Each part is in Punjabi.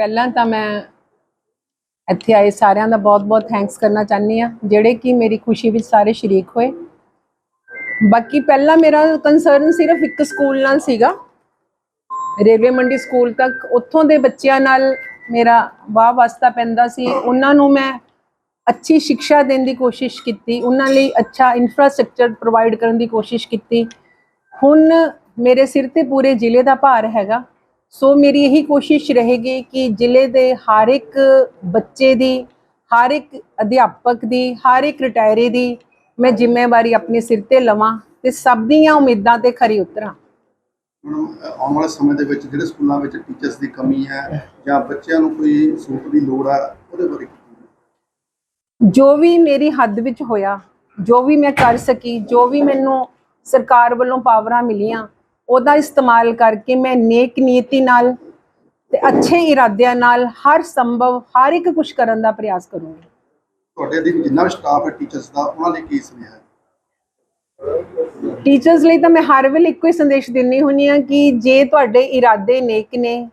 ਪਹਿਲਾਂ ਤਾਂ ਮੈਂ ਇੱਥੇ ਆਏ ਸਾਰਿਆਂ ਦਾ ਬਹੁਤ-ਬਹੁਤ ਥੈਂਕਸ ਕਰਨਾ ਚਾਹੁੰਦੀ ਆ ਜਿਹੜੇ ਕਿ ਮੇਰੀ ਖੁਸ਼ੀ ਵਿੱਚ ਸਾਰੇ ਸ਼ਰੀਕ ਹੋਏ। ਬਾਕੀ ਪਹਿਲਾਂ ਮੇਰਾ ਕੰਸਰਨ ਸਿਰਫ ਇੱਕ ਸਕੂਲ ਨਾਲ ਸੀਗਾ। ਰੇਲਵੇ ਮੰਡੀ ਸਕੂਲ ਤੱਕ, ਉੱਥੋਂ ਦੇ ਬੱਚਿਆਂ ਨਾਲ ਮੇਰਾ ਵਾਹ ਵਾਸਤਾ ਪੈਂਦਾ ਸੀ। ਉਹਨਾਂ ਨੂੰ ਮੈਂ ਅੱਛੀ ਸਿੱਖਿਆ ਦੇਣ ਦੀ ਕੋਸ਼ਿਸ਼ ਕੀਤੀ, ਉਹਨਾਂ ਲਈ ਅੱਛਾ ਇਨਫਰਾਸਟ੍ਰਕਚਰ ਪ੍ਰੋਵਾਈਡ ਕਰਨ ਦੀ ਕੋਸ਼ਿਸ਼ ਕੀਤੀ। ਹੁਣ ਮੇਰੇ ਸਿਰ ਤੇ ਪੂਰੇ ਜ਼ਿਲ੍ਹੇ ਦਾ ਭਾਰ ਹੈਗਾ। ਸੋ ਮੇਰੀ ਇਹੀ ਕੋਸ਼ਿਸ਼ ਰਹੇਗੀ ਕਿ ਜ਼ਿਲ੍ਹੇ ਦੇ ਹਰ ਇੱਕ ਬੱਚੇ ਦੀ ਹਰ ਇੱਕ ਅਧਿਆਪਕ ਦੀ ਹਰ ਇੱਕ ਰਿਟਾਇਰੀ ਦੀ ਮੈਂ ਜ਼ਿੰਮੇਵਾਰੀ ਆਪਣੇ ਸਿਰ ਤੇ ਲਵਾਂ ਤੇ ਸਭ ਦੀਆਂ ਉਮੀਦਾਂ ਤੇ ਖਰੀ ਉਤਰਾਂ ਹੁਣ ਆਉਣ ਵਾਲੇ ਸਮੇਂ ਦੇ ਵਿੱਚ ਜਿਹੜੇ ਸਕੂਲਾਂ ਵਿੱਚ ਟੀਚਰਸ ਦੀ ਕਮੀ ਹੈ ਜਾਂ ਬੱਚਿਆਂ ਨੂੰ ਕੋਈ ਸਹੂਲਤ ਦੀ ਲੋੜ ਆ ਉਹਦੇ ਬਾਰੇ? ਜੋ ਵੀ ਮੇਰੀ ਹੱਦ ਵਿੱਚ ਹੋਇਆ ਜੋ ਵੀ ਮੈਂ ਕਰ ਸਕੀ ਜੋ ਵੀ ਮੈਨੂੰ ਸਰਕਾਰ ਵੱਲੋਂ ਪਾਵਰਾਂ ਮਿਲੀਆਂ ਉਹਦਾ ਇਸਤੇਮਾਲ ਕਰਕੇ ਮੈਂ ਨੇਕ ਨੀਤੀ ਨਾਲ ਤੇ ਅੱਛੇ ਇਰਾਦਿਆਂ ਨਾਲ ਹਰ ਸੰਭਵ ਹਰ ਇੱਕ ਕੁਝ ਕਰਨ ਦਾ ਪ੍ਰਯਾਸ ਕਰੂੰਗੀ। ਤੁਹਾਡੇ ਅਧੀਨ ਜਿੰਨਾ ਵੀ ਸਟਾਫ ਹੈ ਟੀਚਰਸ ਦਾ? ਉਹਨਾਂ ਲਈ ਕੀ ਸੁਨੇਹਾ ਹੈ? ਟੀਚਰਸ ਲਈ ਤਾਂ ਮੈਂ ਹਰ ਵੇਲੇ ਇੱਕੋ ਹੀ ਸੰਦੇਸ਼ ਦਿੰਨੀ ਹੁੰਨੀ ਆ ਕਿ ਜੇ ਤੁਹਾਡੇ ਇਰਾਦੇ ਨੇਕ ਨੇ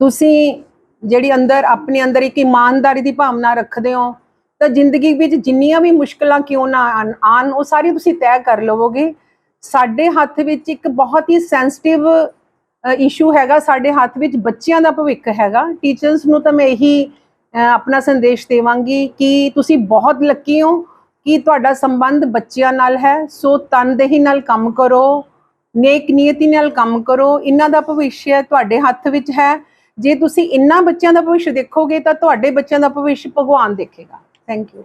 ਤੁਸੀਂ ਜਿਹੜੀ ਅੰਦਰ ਆਪਣੇ ਅੰਦਰ ਇੱਕ ਇਮਾਨਦਾਰੀ ਦੀ ਭਾਵਨਾ ਰੱਖਦੇ ਹੋ ਤਾਂ ਜ਼ਿੰਦਗੀ ਵਿੱਚ ਜਿੰਨੀਆਂ ਵੀ ਮੁਸ਼ਕਲਾਂ ਕਿਉਂ ਨਾ ਆਣ- ਆਣ ਉਹ ਸਾਰੀ ਤੁਸੀਂ ਤੈਅ ਕਰ ਲਵੋਗੇ। ਸਾਡੇ ਹੱਥ ਵਿੱਚ ਇੱਕ ਬਹੁਤ ਹੀ ਸੈਂਸਿਟਿਵ ਇਸ਼ੂ ਹੈਗਾ। ਸਾਡੇ ਹੱਥ ਵਿੱਚ ਬੱਚਿਆਂ ਦਾ ਭਵਿੱਖ ਹੈਗਾ। ਟੀਚਰਸ ਨੂੰ ਤਾਂ ਮੈਂ ਇਹੀ ਆਪਣਾ ਸੰਦੇਸ਼ ਦੇਵਾਂਗੀ ਕਿ ਤੁਸੀਂ ਬਹੁਤ ਲੱਕੀ ਹੋ ਕਿ ਤੁਹਾਡਾ ਸੰਬੰਧ ਬੱਚਿਆਂ ਨਾਲ ਹੈ। ਸੋ ਤਨਦੇਹੀ ਨਾਲ ਕੰਮ ਕਰੋ, ਨੇਕ ਨੀਅਤੀ ਨਾਲ ਕੰਮ ਕਰੋ। ਇਹਨਾਂ ਦਾ ਭਵਿੱਖ ਤੁਹਾਡੇ ਹੱਥ ਵਿੱਚ ਹੈ। ਜੇ ਤੁਸੀਂ ਇਹਨਾਂ ਬੱਚਿਆਂ ਦਾ ਭਵਿੱਖ ਦੇਖੋਗੇ ਤਾਂ ਤੁਹਾਡੇ ਬੱਚਿਆਂ ਦਾ ਭਵਿੱਖ ਭਗਵਾਨ ਦੇਖੇਗਾ। Thank you